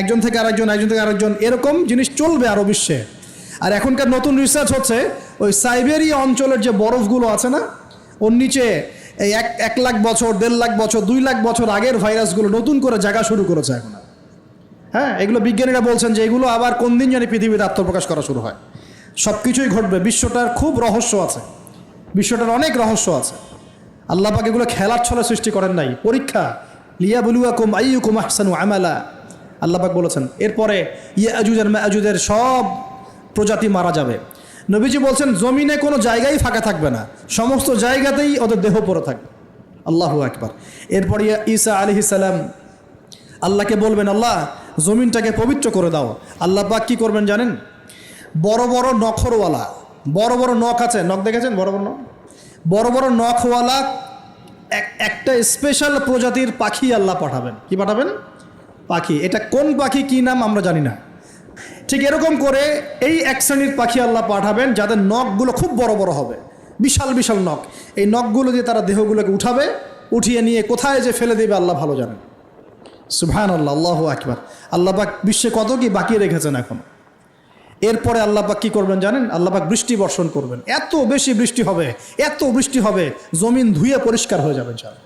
একজন থেকে আরেকজন, একজন থেকে আরেকজন, এরকম জিনিস চলবে আরও বিশ্বে। আর এখনকার নতুন রিসার্চ হচ্ছে, ওই সাইবেরিয়া অঞ্চলের যে বরফগুলো আছে না, ওর নিচে এই এক এক লাখ বছর, দেড় লাখ বছর, দুই লাখ বছর আগের ভাইরাসগুলো নতুন করে জায়গা শুরু করেছে এখন হ্যাঁ এগুলো বিজ্ঞানীরা বলছেন যে এগুলো আবার কোন দিন জানি পৃথিবীতে আত্মপ্রকাশ করা শুরু হয়। সব কিছুই ঘটবে, বিশ্বটার খুব রহস্য আছে। বিশ্বটার অনেক রহস্য আছে। আল্লাহ পাক এগুলো খেলার ছলে সৃষ্টি করেন নাই। পরীক্ষা লিয়া বলুয়া কুম আইয়ু কুম আহসানু আমালা। আল্লাহ পাক বলেছেন। এরপরে ইয়া আজুজের আজুদের সব প্রজাতি মারা যাবে। নবীজি বলছেন, জমিনে কোনো জায়গায় ফাঁকা থাকবে না। সমস্ত জায়গাতেই ওদের দেহ পড়ে থাকবে। আল্লাহ একবার এরপর ইয়া ঈসা আলহি সালাম আল্লাহকে বলবেন, আল্লাহ, জমিনটাকে পবিত্র করে দাও। আল্লাহ পাক কি করবেন জানেন? বড় বড় নখরওয়ালা, বড় বড় নখ আছে, নখ দেখেছেন? বড় বড় নখ? বড় বড় নখওয়ালা এক- একটা স্পেশাল প্রজাতির পাখি আল্লাহ পাঠাবেন। কি পাঠাবেন? পাখি। এটা কোন পাখি, কি নাম আমরা জানি না। ঠিক এরকম করে এই এক শ্রেণির পাখি আল্লাহ পাঠাবেন, যাদের নখগুলো খুব বড় বড় হবে। বিশাল বিশাল নখ। এই নখগুলো দিয়ে তারা দেহগুলোকে উঠাবে, উঠিয়ে নিয়ে কোথায় যে ফেলে দেবে, আল্লাহ ভালো জানেন। সুবহান আল্লাহ আল্লাহ আকবার। আল্লাপাক বিশ্বে কত কি বাকি রেখেছেন এখন? এরপরে আল্লাহ পাক কি করবেন জানেন? আল্লাহ পাক বৃষ্টি বর্ষণ করবেন। এত বেশি বৃষ্টি হবে, এত বৃষ্টি হবে, জমিন ধুয়ে পরিষ্কার হয়ে যাবে, ইনশাআল্লাহ।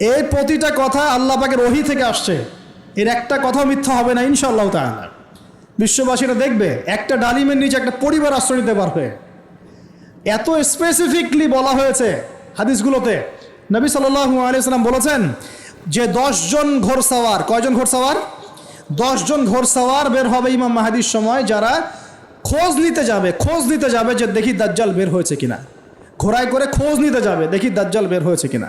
এই প্রতিটা কথা আল্লাহ পাকের ওহি থেকে আসছে। এর একটা কথাও মিথ্যা হবে না, ইনশাআল্লাহ তাআলা। বিশ্ববাসীরা দেখবে, একটা ডালিমের নিচে একটা পরিবার আশ্রয় নিতে পারবে এত স্পেসিফিকলি বলা হয়েছে হাদিসগুলোতে। নবী সাল্লাল্লাহু আলাইহি সাল্লাম বলেছেন, যে দশজন ঘোড়সাওয়ার কয়জন ঘোড়সাওয়ার দশজন ঘোড়সাওয়ার বের হবে ইমাম মাহাদির সময়, যারা খোঁজ নিতে যাবে, খোঁজ নিতে যাবে যে দেখি দাজ্জাল বের হয়েছে কিনা। ঘোড়ায় করে খোঁজ নিতে যাবে, দেখি দাজ্জাল বের হয়েছে কিনা।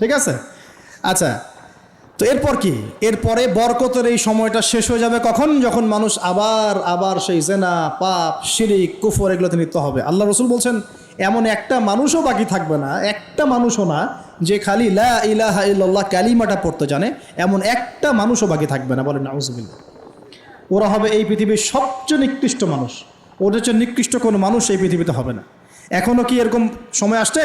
ঠিক আছে? আচ্ছা তো এরপর কি? এরপরে বরকতের এই সময়টা শেষ হয়ে যাবে কখন? যখন মানুষ আবার আবার সেই জেনা, পাপ, শিরিক, কুফর এগুলোতে লিপ্ত হবে। আল্লাহ রসুল বলছেন, এমন একটা মানুষও বাকি থাকবে না, একটা মানুষও না, যে খালি লা ইলাহা ইল্লাল্লাহ কালিমাটা পড়তে জানে, এমন একটা মানুষও বাকি থাকবে না। বলেন নাউজুবিল্লাহ ওরা হবে এই পৃথিবীর সবচেয়ে নিকৃষ্ট মানুষ। ওদের চেয়ে নিকৃষ্ট কোনো মানুষ এই পৃথিবীতে হবে না। এখনও কি এরকম সময় আসছে?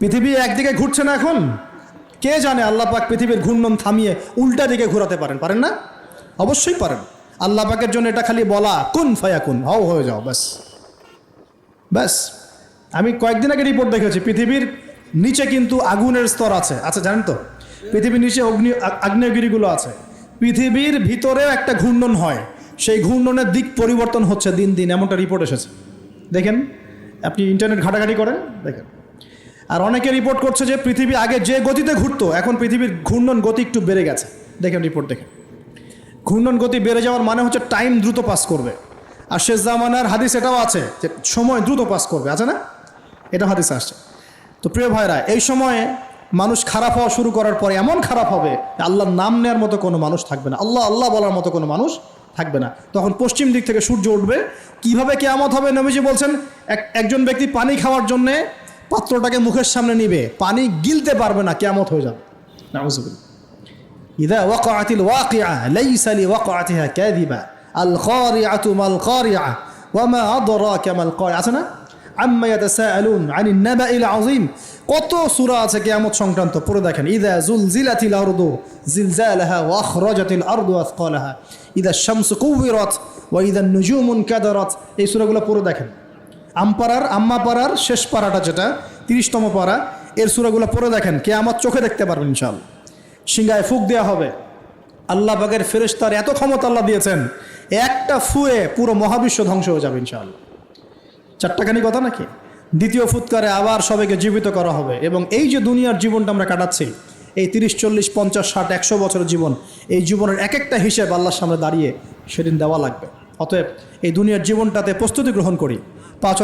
পৃথিবী একদিকে ঘুরছে না এখন? কে জানে আল্লাহ পাক পৃথিবীর ঘূর্ণন থামিয়ে উল্টা দিকে ঘোরাতে পারেন পারেন না? অবশ্যই পারেন। আল্লাহ পাকের জন্য এটা খালি বলা, কোন ফায়া কুন হও, হয়ে যাও, ব্যাস। ব্যাস। আমি কয়েকদিন আগে রিপোর্ট দেখেছি, পৃথিবীর নিচে কিন্তু আগুনের স্তর আছে। আচ্ছা জানেন তো, পৃথিবীর নিচে অগ্নি আগ্নেয়গিরিগুলো আছে। পৃথিবীর ভিতরেও একটা ঘূর্ণন হয়। সেই ঘূর্ণনের দিক পরিবর্তন হচ্ছে দিন দিন, এমনটা রিপোর্ট এসেছে। দেখেন, আপনি ইন্টারনেট ঘাটাঘাটি করেন, দেখেন। আর অনেকে রিপোর্ট করছে যে পৃথিবী আগে যে গতিতে ঘুরতো, এখন পৃথিবীর ঘূর্ণন গতি একটু বেড়ে গেছে। দেখেন রিপোর্ট দেখেন। ঘূর্ণন গতি বেড়ে যাওয়ার মানে হচ্ছে টাইম দ্রুত পাস করবে। আর শেষ জামানার হাদিস এটাও আছে যে সময় দ্রুত পাস করবে। আছে না? এটা হাদিস আসছে। তো প্রিয় ভাইরা, এই সময়ে মানুষ খারাপ হওয়া শুরু করার পরে এমন খারাপ হবে আল্লাহর নাম নেওয়ার মতো কোনো মানুষ থাকবে না। আল্লাহ আল্লাহ বলার মতো কোনো মানুষ থাকবে না। তখন পশ্চিম দিক থেকে সূর্য উঠবে। কীভাবে কেয়ামত হবে নবীজি বলছেন, এক, একজন ব্যক্তি পানি খাওয়ার জন্যে পাত্রটাকে মুখের সামনে নিবে পানি গিলতে পারবে না কেয়ামত হয়ে যাবে নাউজুবিল্লাহ إذا وقعت الواقعة ليس لوقعتها كاذبة القارعة ما القارعة وما أدراك ما القارعة আছে না عما يتساءلون عن النبأ العظيم কত সূরা আছে কিয়ামত সংক্রান্ত পড়ে দেখেন ইদা জুলজিলাতিল আরদু জিলজালাহা ওয়া আখরাজাতিল আরদু আথকালাহা ইদা শামসু কুবিরাত ওয়া ইদা নুজুমু কাদারাত এই সূরাগুলো পড়ে দেখেন আমপাড়ার আম্মাপাড়ার শেষ পাড়াটা যেটা, তিরিশতম পাড়া, এর সূরাগুলো পরে দেখেন কে আমার চোখে দেখতে পারবেন ইনশাআল্লাহ। সিংহায় ফুক দেওয়া হবে। আল্লাহ বাগের ফেরেশতার এত ক্ষমতা আল্লাহ দিয়েছেন, একটা ফুয়ে পুরো মহাবিশ্ব ধ্বংস হয়ে যাবে ইনশাআল্লাহ। চারটাখানি কথা নাকি? দ্বিতীয় ফুৎকারে আবার সবাইকে জীবিত করা হবে। এবং এই যে দুনিয়ার জীবনটা আমরা কাটাচ্ছি, এই তিরিশ, চল্লিশ, পঞ্চাশ, ষাট, একশো বছরের জীবন, এই জীবনের এক একটা হিসেব আল্লাহর সামনে দাঁড়িয়ে সেদিন দেওয়া লাগবে। অতএব এই দুনিয়ার জীবনটাতে প্রস্তুতি গ্রহণ করি। পাঁচ